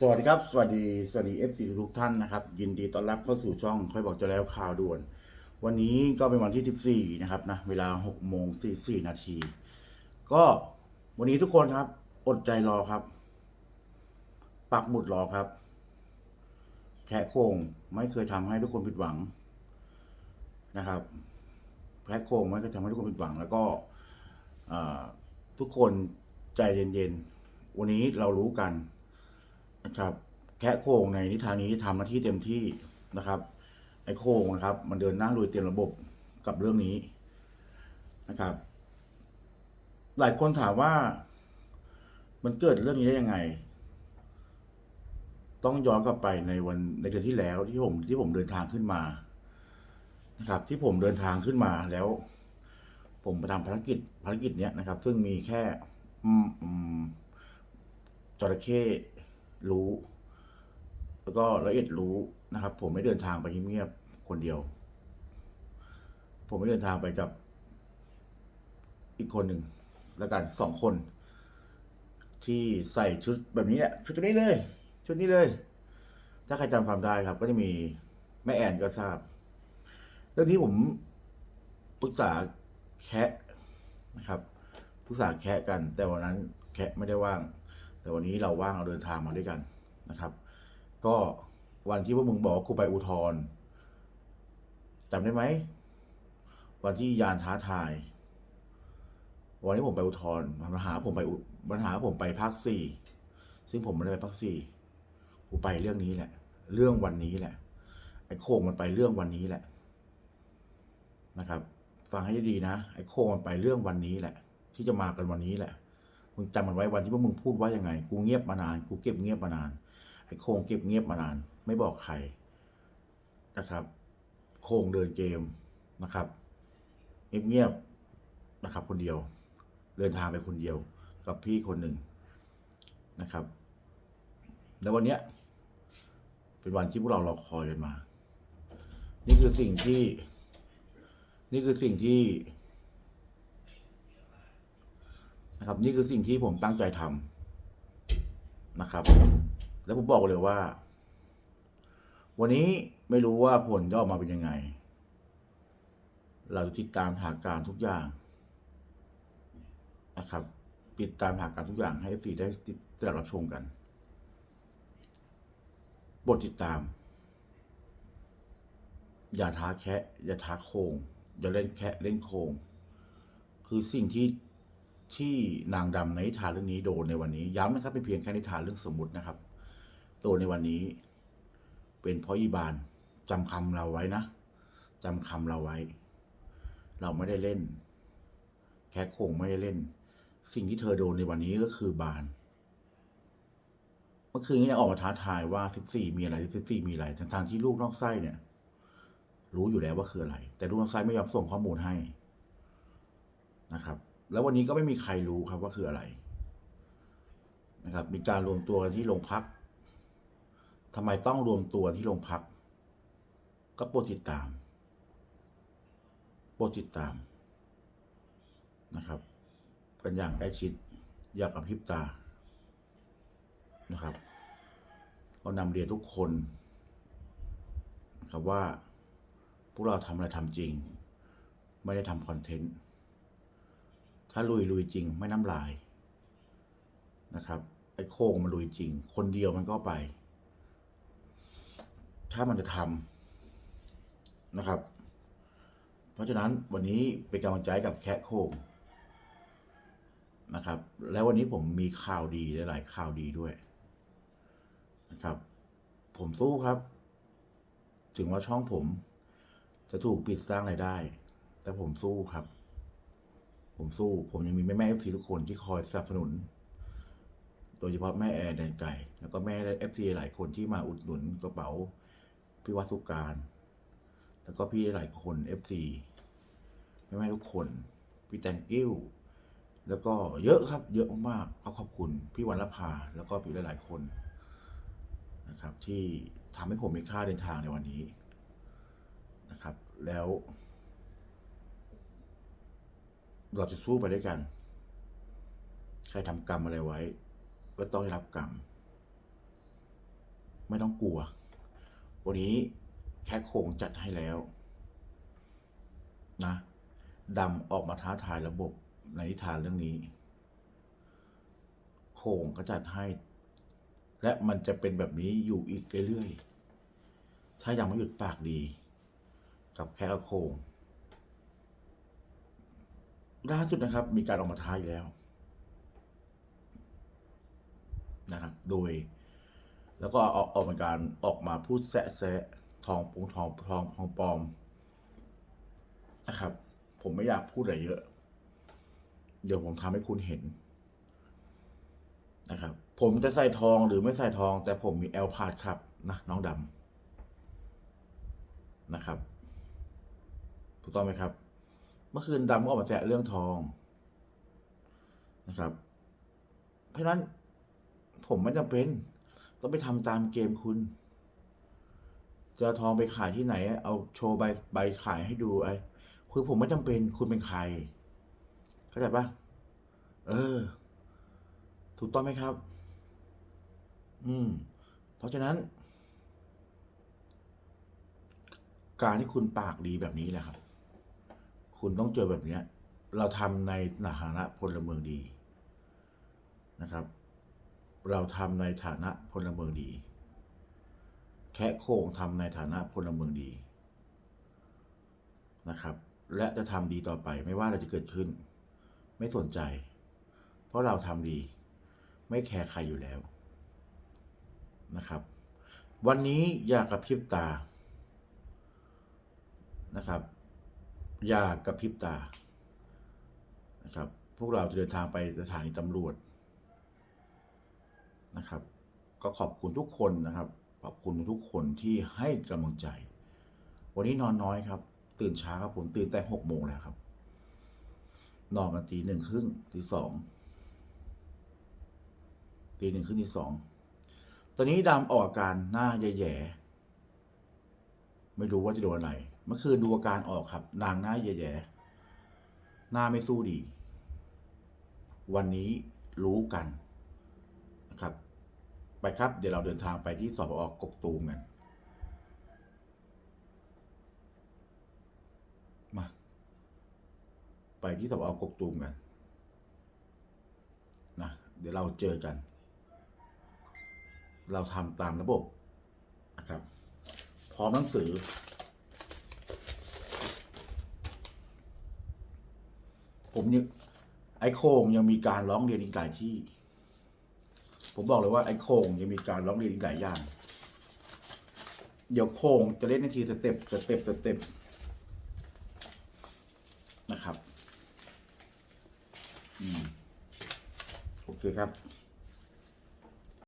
สวัสดีครับ สวัสดีสวัสดี FC ทุกท่านนะครับ ยินดีต้อนรับเข้าสู่ช่องค่อยบอกจะแล้วข่าวด่วน วันนี้ก็เป็นวันที่ 14 นะครับนะเวลา6โมง44นาทีก็วันนี้ทุกคนครับ อดใจรอครับ ปักหมุดรอครับ แคะโคงไม่เคยทำให้ทุกคนผิดหวังนะครับแคะโคงไม่เคยทำให้ทุกคนผิดหวัง แล้วก็ทุกคนใจเย็นๆวันนี้เรารู้กัน ครับแคะโคงในนิทานนี้ทำหน้าที่เต็มที่นะครับไอ้โคงนะครับ มันเดินหน้าลุยเต็มระบบกับเรื่องนี้นะครับ หลายคนถามว่ามันเกิดเรื่องนี้ได้ยังไง ต้องย้อนกลับไปในวันในเดือนที่แล้วที่ผมที่ผมเดินทางขึ้นมานะครับ ที่ผมเดินทางขึ้นมาแล้ว ผมไปทำภารกิจภารกิจเนี้ยนะครับ ซึ่งมีแค่อืมอืมจระเข้ รู้ แล้วก็ละเอียดรู้นะครับ ผมไม่เดินทางไปเงียบๆคนเดียว ผมไม่เดินทางไปกับ อีกคนหนึ่งแล้วกันสองคน ที่ใส่ชุดแบบนี้แหละชุดตัวนี้เลย ชุดนี้เลย ถ้าใครจำความได้ครับ ก็จะมีแม่แอนก็ทราบ เรื่องนี้ผมปรึกษาแคะนะครับปรึกษาแคะกัน แต่วันนั้นแคะไม่ได้ว่าง แต่วันนี้เราว่างเราเดินทางมาด้วยกันนะครับ ก็วันที่พวกมึงบอกว่ากูไปอุทธรจำได้ไหมวันที่ยานท้าทาย วันที่ผมไปอุทธรณ์มันหาผมไปอุมันหาผมไปภาคสี่ซึ่งผมไม่ได้ไปภาคสี่กูไปเรื่องนี้แหละ เรื่องวันนี้แหละไอ้โค้งมันไปเรื่องวันนี้แหละ นะครับ ฟังให้ดีนะไอ้โค้งมันไปเรื่องวันนี้แหละ ที่จะมากันวันนี้แหละ มึงจำมันไว้วันที่พวกมึงพูดว่ายังไง กูเงียบมานาน กูเก็บเงียบมานาน ไอ้โคงเก็บเงียบมานาน ไม่บอกใครนะครับ โคงเดินเกมนะครับเงียบเงียบๆนะครับ คนเดียว เดินทางไปคนเดียว กับพี่คนหนึ่งนะครับ แล้ววันเนี้ย เป็นวันที่พวกเรารอคอยกันมา นี่คือสิ่งที่ นี่คือสิ่งที่ นะครับ นี่คือสิ่งที่ผมตั้งใจทำนะครับ แล้วผมบอกเลยว่า วันนี้ไม่รู้ว่าผลจะออกมาเป็นยังไง เราติดตามหาการทุกอย่างนะครับ ติดตามหาการทุกอย่างให้ฟีได้ติดได้รับชมกัน บทติดตาม อย่าท้าแคะ อย่าท้าโคง อย่าเล่นแคะเล่นโคง คือสิ่งที่ ที่นางดำในนิทานเรื่องนี้โดนในวันนี้ย้ำนะครับเป็นเพียงแค่นิทานเรื่องสมมุตินะครับ โดนในวันนี้ เป็นเพราะอีบานจำคำเราไว้นะจำคำเราไว้ เราไม่ได้เล่น แค่คงไม่ได้เล่น สิ่งที่เธอโดนในวันนี้ก็คือบานเมื่อคืนนี้ยังออกมาท้าทายว่าสิบสี่มีอะไรสิบสี่มีอะไรทั้งทางๆที่ลูกนอกไส้เนี่ย รู้อยู่แล้วว่าคืออะไร แต่ลูกนอกไส้ไม่ยอมส่งข้อมูลให้นะครับ แล้ววันนี้ก็ไม่มีใครรู้ครับว่าคืออะไรนะครับ มีการรวมตัวกันที่โรงพักทำไมต้องรวมตัวที่โรงพัก ก็โปรดติดตาม โปรดติดตามนะครับกันอย่างใกล้ชิดอยากกับพริบตานะครับก็นำเรียนทุกคนนะครับว่าพวกเราทำอะไรทำจริง ไม่ได้ทำคอนเทนต์ ถ้าลุยลุยจริงไม่น้ำลายนะครับไอ้โค้งมันลุยจริง คนเดียวมันก็ไป ถ้ามันจะทำนะครับ เพราะฉะนั้นวันนี้เป็นกำลังใจกับแคะโค้งนะครับ แล้ววันนี้ผมมีข่าวดีหลายข่าวดีด้วยนะครับ ผมสู้ครับ ถึงว่าช่องผมจะถูกปิดสร้างรายได้ แต่ผมสู้ครับ ผมสู้ ผมยังมีแม่แม่เอฟซีทุกคนที่คอยสนับสนุน โดยเฉพาะแม่แอร์แดนไก่ แล้วก็แม่เอฟซีหลายคนที่มาอุดหนุนกระเป๋าพี่วัสุการ แล้วก็พี่หลายคนเอฟซีแม่แม่ทุกคน พี่แตงกิ้ว แล้วก็เยอะครับ เยอะมากๆก็ขอบคุณ พี่วันละพา แล้วก็พี่หลาย ๆ คนนะครับ ที่ทำให้ผมมีค่าเดินทางในวันนี้นะครับ แล้ว เราจะสู้ไปด้วยกัน ใครทำกรรมอะไรไว้ ก็ต้องได้รับกรรม ไม่ต้องกลัว วันนี้แค่โคงจัดให้แล้ว นะดำออกมาท้าทายระบบในนิทานเรื่องนี้ โคงก็จัดให้ และมันจะเป็นแบบนี้อยู่อีกเรื่อยๆ ถ้ายังไม่หยุดปากดี กับแค่โคง ล่าสุดนะครับ มีการออกมาท้าอีกแล้วนะครับ โดย แล้วก็ออกออกเป็นการออกมาพูดแซะแซะทองปงทองทองทองปลอมนะครับ ผมไม่อยากพูดอะไรเยอะ เดี๋ยวผมทำให้คุณเห็นนะครับ ผมจะใส่ทองหรือไม่ใส่ทอง แต่ผมมีแอลพาดครับนะน้องดำนะครับ ถูกต้องไหมครับ เมื่อคืนดำก็ออกมาแซะเรื่องทองนะครับ เพราะฉะนั้นผมไม่จำเป็น ต้องไปทำตามเกมคุณ จะทองไปขายที่ไหน เอาโชว์ใบใบขายให้ดูไอ้คือผมไม่จำเป็นคุณเป็นใครเข้าใจปะเออ ถูกต้องไหมครับ อืม เพราะฉะนั้น การที่คุณปากดีแบบนี้แหละครับ คุณต้องเจอแบบเนี้ยเราทำในฐานะพลเมืองดีนะครับ เราทำในฐานะพลเมืองดี แค่โคงทำในฐานะพลเมืองดีนะครับ และจะทำดีต่อไปไม่ว่าอะไรจะเกิดขึ้น ไม่สนใจ เพราะเราทำดี ไม่แคร์ใครอยู่แล้วนะครับ วันนี้อย่ากระพริบตานะครับ อย่ากระพริบตานะครับ พวกเราจะเดินทางไปสถานีตำรวจนะครับ ก็ขอบคุณทุกคนนะครับ ขอบคุณทุกคนที่ให้กำลังใจ วันนี้นอนน้อยครับ ตื่นช้าครับผมตื่นแต่หกโมงแล้วครับ นอนมาตีหนึ่งครึ่งตีสองตีหนึ่งครึ่งตีสองตอนนี้ดำออกอาการหน้าแย่ๆไม่รู้ว่าจะโดนอะไร เมื่อคืนดูอาการออกครับ นางหน้าแย่ๆหน้าไม่สู้ดี วันนี้รู้กันนะครับ ไปครับ เดี๋ยวเราเดินทางไปที่สปออกกกตูมกันมาไปที่สปออกกกตูมกันนะเดี๋ยวเราเจอกัน เราทำตามระบบนะครับ พร้อมหนังสือ ผมยังไอ้โคงยังมีการร้องเรียนอีกหลายที่ ผมบอกเลยว่าไอ้โคงยังมีการร้องเรียนอีกหลายอย่าง เดี๋ยวโคงจะเล่นนาทีสเต็ปสเต็ปสเต็ปนะครับ อืม โอเคครับ